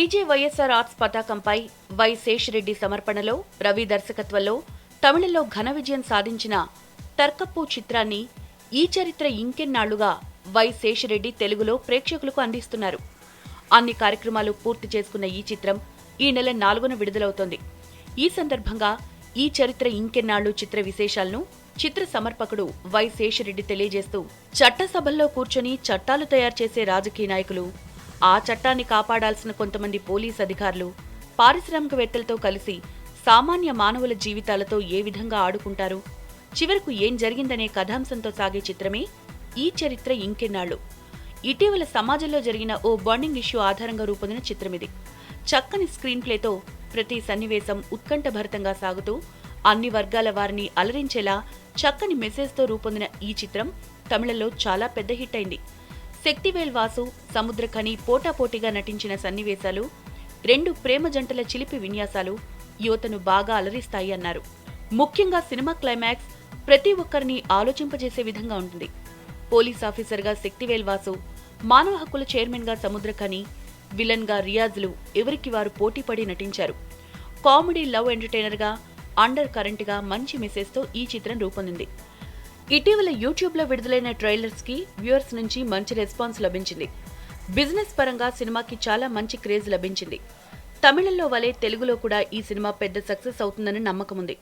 DJ YSR arts పతాకంపై Y Seshireddy సమర్పణలో రవి దర్శకత్వంలో తమిళంలో ఘన విజయం సాధించిన తర్కప్పు చిత్రాన్ని ఈ చరిత్ర ఇంకెన్నాళ్ళుగా వై శేషిరెడ్డి తెలుగులో ప్రేక్షకులకు అందిస్తున్నారు. అన్ని కార్యక్రమాలు పూర్తి చేసుకున్న ఈ చిత్రం ఈ నెల నాలుగున విడుదలవుతోంది. ఈ సందర్భంగా ఈ చరిత్ర ఇంకెన్నాళ్ళు చిత్ర విశేషాలను చిత్ర సమర్పకుడు వై శేషిరెడ్డి తెలియజేస్తూ చట్టసభల్లో కూర్చొని చట్టాలు తయారు చేసే రాజకీయ నాయకులు ఆ చట్టాన్ని కాపాడాల్సిన కొంతమంది పోలీస్ అధికారులు పారిశ్రామికవేత్తలతో కలిసి సామాన్య మానవుల జీవితాలతో ఏ విధంగా ఆడుకుంటారు? చివరకు ఏం జరిగిందనే కథాంశంతో సాగే చిత్రమే ఈ చరిత్ర ఇంకెన్నాళ్ళు. ఇటీవల సమాజంలో జరిగిన ఓ బర్నింగ్ ఇష్యూ ఆధారంగా రూపొందిన చిత్రమిది. చక్కని స్క్రీన్ ప్లేతో ప్రతి సన్నివేశం ఉత్కంఠభరితంగా సాగుతూ అన్ని వర్గాల వారిని అలరించేలా చక్కని మెసేజ్తో రూపొందిన ఈ చిత్రం తమిళంలో చాలా పెద్ద హిట్ అయింది. శక్తివేల్ వాసు సముద్రఖని పోటాపోటీగా నటించిన సన్నివేశాలు రెండు ప్రేమ జంటల చిలిపి విన్యాసాలు యువతను బాగా అలరిస్తాయి అన్నారు. ముఖ్యంగా సినిమా క్లైమాక్స్ ప్రతి ఒక్కరిని ఆలోచింపజేసే విధంగా ఉంటుంది. పోలీస్ ఆఫీసర్గా శక్తివేల్ వాసు మానవ హక్కుల చైర్మన్గా సముద్రఖని విలన్గా రియాజ్లు ఎవరికి వారు పోటీపడి నటించారు. కామెడీ లవ్ ఎంటర్టైనర్గా అండర్ కరెంట్గా మంచి మెసేజ్తో ఈ చిత్రం రూపొందింది. ఇటీవల యూట్యూబ్లో విడుదలైన ట్రైలర్స్కి వ్యూవర్స్ నుంచి మంచి రెస్పాన్స్ లభించింది. బిజినెస్ పరంగా సినిమాకి చాలా మంచి క్రేజ్ లభించింది. తమిళంలో వలె తెలుగులో కూడా ఈ సినిమా పెద్ద సక్సెస్ అవుతుందని నమ్మకం ఉంది.